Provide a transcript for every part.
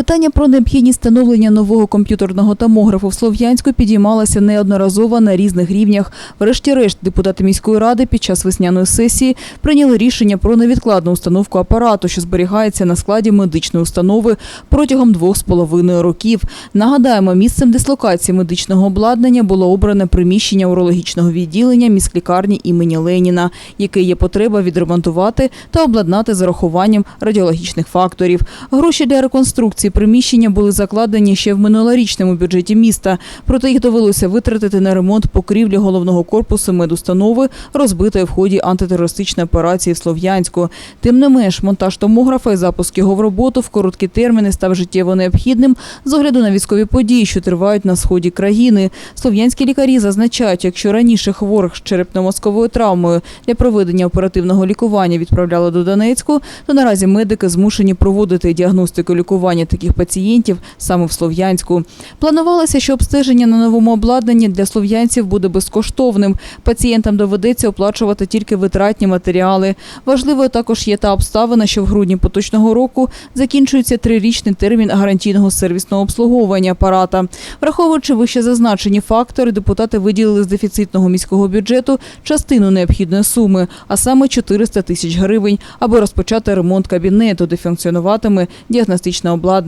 Питання про необхідність встановлення нового комп'ютерного томографу в Слов'янську підіймалося неодноразово на різних рівнях. Врешті-решт, депутати міської ради під час весняної сесії прийняли рішення про невідкладну установку апарату, що зберігається на складі медичної установи протягом двох з половиною років. Нагадаємо, місцем дислокації медичного обладнання було обране приміщення урологічного відділення міськлікарні імені Леніна, яке є потреба відремонтувати та обладнати з урахуванням радіологічних факторів. Гроші для реконструкції приміщення були закладені ще в минулорічному бюджеті міста, проте їх довелося витратити на ремонт покрівлі головного корпусу медустанови, розбитої в ході антитерористичної операції в Слов'янську. Тим не менш, монтаж томографа і запуск його в роботу в короткі терміни став життєво необхідним з огляду на військові події, що тривають на сході країни. Слов'янські лікарі зазначають, якщо раніше хворих з черепно-мозковою травмою для проведення оперативного лікування відправляли до Донецьку, то наразі медики змушені проводити діагностику лікування таких пацієнтів саме в Слов'янську. Планувалося, що обстеження на новому обладнанні для слов'янців буде безкоштовним. Пацієнтам доведеться оплачувати тільки витратні матеріали. Важливою також є та обставина, що в грудні поточного року закінчується трирічний термін гарантійного сервісного обслуговування апарата. Враховуючи вище зазначені фактори, депутати виділили з дефіцитного міського бюджету частину необхідної суми, а саме 400 тисяч гривень, аби розпочати ремонт кабінету, де функціонуватиме діагностичне обладнання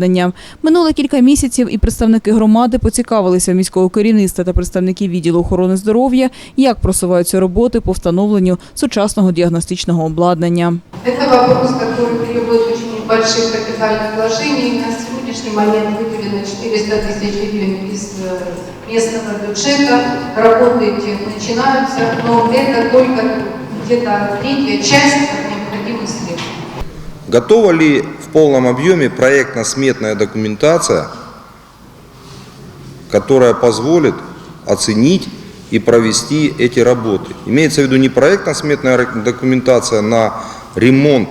Минуло кілька місяців, і представники громади поцікавилися в міського керівництва та представників відділу охорони здоров'я, як просуваються роботи по встановленню сучасного діагностичного обладнання. Это вопрос, который требует очень больших капитальных вложений. На сегодняшний момент выделено 400 тысяч гривен из э, местного бюджета. Работы эти начинаются, но это только где-то третья часть от необходимых средств. Готова ли в полном объеме проектно-сметная документация, которая позволит оценить и провести эти работы? Имеется в виду не проектно-сметная документация на ремонт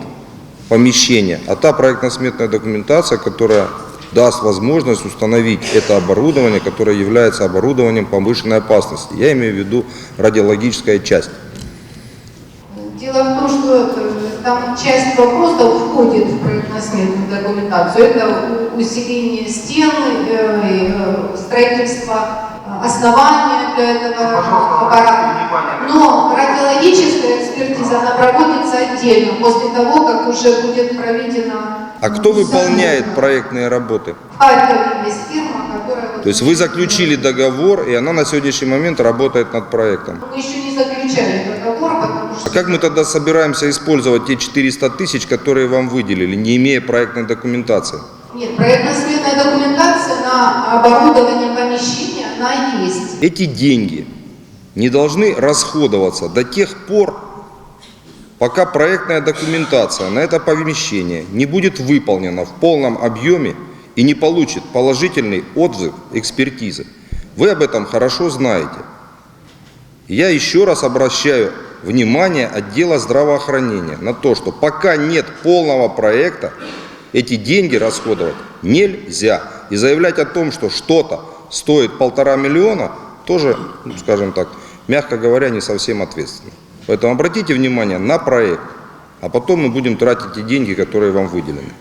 помещения, а та проектно-сметная документация, которая даст возможность установить это оборудование, которое является оборудованием повышенной опасности. Я имею в виду радиологическая часть. Дело в том, что там часть вопросов входит в проектно-сметную документацию. Это усиление стен, э, э, строительство э, основания для этого аппарата. Но радиологическая экспертиза, она проводится отдельно, после того, как уже будет проведена... А кто выполняет проектные работы? Харькове есть фирма, которая... То есть вы заключили договор, и она на сегодняшний момент работает над проектом. Мы еще не заключали договор. А как мы тогда собираемся использовать те 400 тысяч, которые вам выделили, не имея проектной документации? Нет, проектно-сметная документация на оборудование помещения, она есть. Эти деньги не должны расходоваться до тех пор, пока проектная документация на это помещение не будет выполнена в полном объеме и не получит положительный отзыв экспертизы. Вы об этом хорошо знаете. Я еще раз обращаю внимание отдела здравоохранения на то, что пока нет полного проекта, эти деньги расходовать нельзя. И заявлять о том, что что-то стоит полтора миллиона, тоже, ну, скажем так, мягко говоря, не совсем ответственно. Поэтому обратите внимание на проект, а потом мы будем тратить те деньги, которые вам выделены.